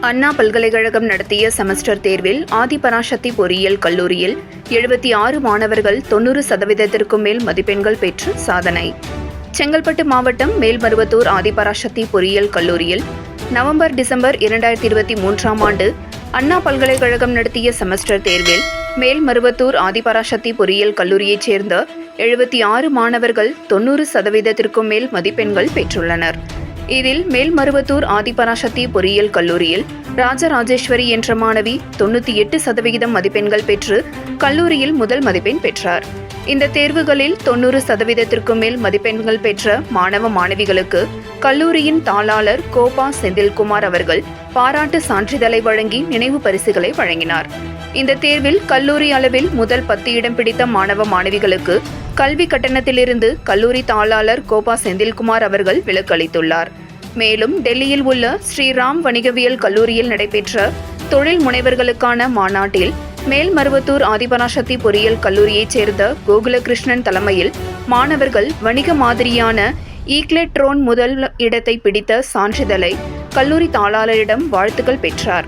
அண்ணா பல்கலைக்கழகம் நடத்திய செமஸ்டர் தேர்வில் ஆதிபராசக்தி பொறியியல் கல்லூரியில் எழுபத்தி ஆறு மாணவர்கள் தொண்ணூறு சதவீதத்திற்கும் மேல் மதிப்பெண்கள் பெற்று சாதனை. செங்கல்பட்டு மாவட்டம் மேல்மருவத்தூர் ஆதிபராசக்தி பொறியியல் கல்லூரியில் நவம்பர் டிசம்பர் இரண்டாயிரத்தி இருபத்தி மூன்றாம் ஆண்டு அண்ணா பல்கலைக்கழகம் நடத்திய செமஸ்டர் தேர்வில் மேல்மருவத்தூர் ஆதிபராசக்தி பொறியியல் கல்லூரியைச் சேர்ந்த எழுபத்தி ஆறு மாணவர்கள் தொண்ணூறு சதவீதத்திற்கும் மேல் மதிப்பெண்கள் பெற்றுள்ளனர். இதில் மேல்மருவத்தூர் ஆதிபராசக்தி பொறியியல் கல்லூரியில் ராஜராஜேஸ்வரி என்ற மாணவி தொண்ணூற்றி எட்டு சதவிகிதம் மதிப்பெண்கள் பெற்று கல்லூரியில் முதல் மதிப்பெண் பெற்றார். இந்த தேர்வுகளில் தொண்ணூறு சதவீதத்திற்கும் மேல் மதிப்பெண்கள் பெற்ற மாணவ மாணவிகளுக்கு கல்லூரியின் தாளாளர் கோபா செந்தில்குமார் அவர்கள் பாராட்டு சான்றிதழை வழங்கி நினைவு பரிசுகளை வழங்கினார். இந்த தேர்வில் கல்லூரி அளவில் முதல் பத்து இடம் பிடித்த மாணவ மாணவிகளுக்கு கல்வி கட்டணத்திலிருந்து கல்லூரி தாளாளர் கோபா செந்தில்குமார் அவர்கள் விலக்களித்துள்ளார் மேலும் டெல்லியில் உள்ள ஸ்ரீராம் வணிகவியல் கல்லூரியில் நடைபெற்ற தொழில் முனைவர்களுக்கான மாநாட்டில் மேல்மருவத்தூர் ஆதிபராசக்தி பொறியியல் கல்லூரியைச் சேர்ந்த கோகுலகிருஷ்ணன் தலைமையில் மாணவர்கள் வணிக மாதிரியான ஈக்லெட்ரோன் முதல் இடத்தை பிடித்த சான்றிதழை கல்லூரி தாளாளரிடம் வாழ்த்துக்கள் பெற்றார்.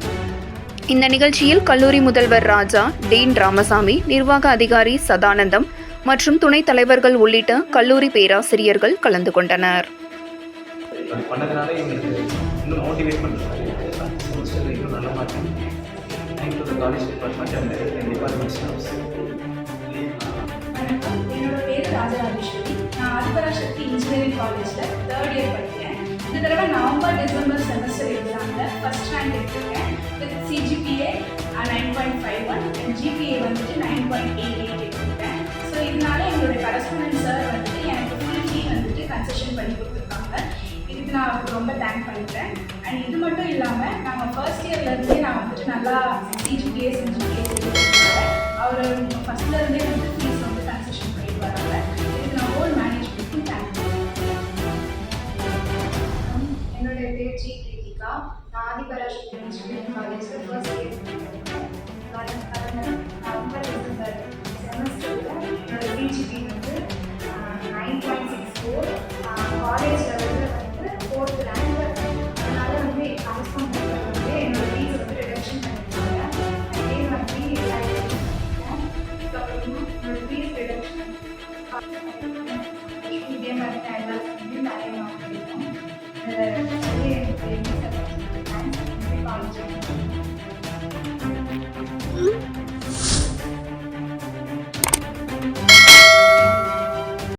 இந்த நிகழ்ச்சியில் கல்லூரி முதல்வர் ராஜா டீன் ராமசாமி நிர்வாக அதிகாரி சதானந்தம் மற்றும் துணைத் தலைவர்கள் உள்ளிட்ட கல்லூரி பேராசிரியர்கள் கலந்து கொண்டனர். அது பண்ணதுனால எங்களுக்கு இன்னும் மோட்டிவேட் பண்ணுறாரு செமஸ்டரில் இன்னும் நல்ல mark thank to the college department and department staffs என்னோட பேர் ராஜராஜேஸ்வரி. நான் ஆதிபராசக்தி இன்ஜினியரிங் காலேஜில் தேர்ட் இயர் படிக்கிறேன். இந்த தடவை நவம்பர் டிசம்பர் செமஸ்டர் எக்ஸாமில் ஃபஸ்ட் ரேங்க் எடுத்திருக்கேன். With CGPA nine point five one and GPA வந்துட்டு நைன் பாயிண்ட் எயிட் எயிட் எடுத்திருக்கேன். ஸோ இதனால எங்களோட கரஸ்பாண்டன்ட் சார் வந்துட்டு எனக்கு ஃபுல் ஃபீ வந்துட்டு கன்செஷன் பண்ணி கொடுத்துருக்காங்க இதுக்கு நான் அவருக்கு ரொம்ப தேங்க் பண்ணிக்கிறேன் அண்ட் இது மட்டும் இல்லாமல் நாங்கள் ஃபர்ஸ்ட் இயர்லேருந்தே நான் வந்துட்டு நல்லா சிஜிபிஏ சிஜிபிஏ சொல்லியிருக்கேன் அவர் ஃபஸ்ட்லேருந்தே வந்து ஃபீஸ் வந்து கன்செஷன் பண்ணிட்டு வராங்க. இதுக்கு நான் ஹோல் மேனேஜ்மெண்ட்க்கு தேங்க் என்னுடைய பேர் ஜி கிருத்திகா. நான் ஆதிபராஜ் இன்ஜினியரிங் காலேஜில் ஃபர்ஸ்ட் இயர் இதே மாதிரி டைலாக் வந்து நிறைய நான் பண்ணியிருக்கோம் காலேஜ்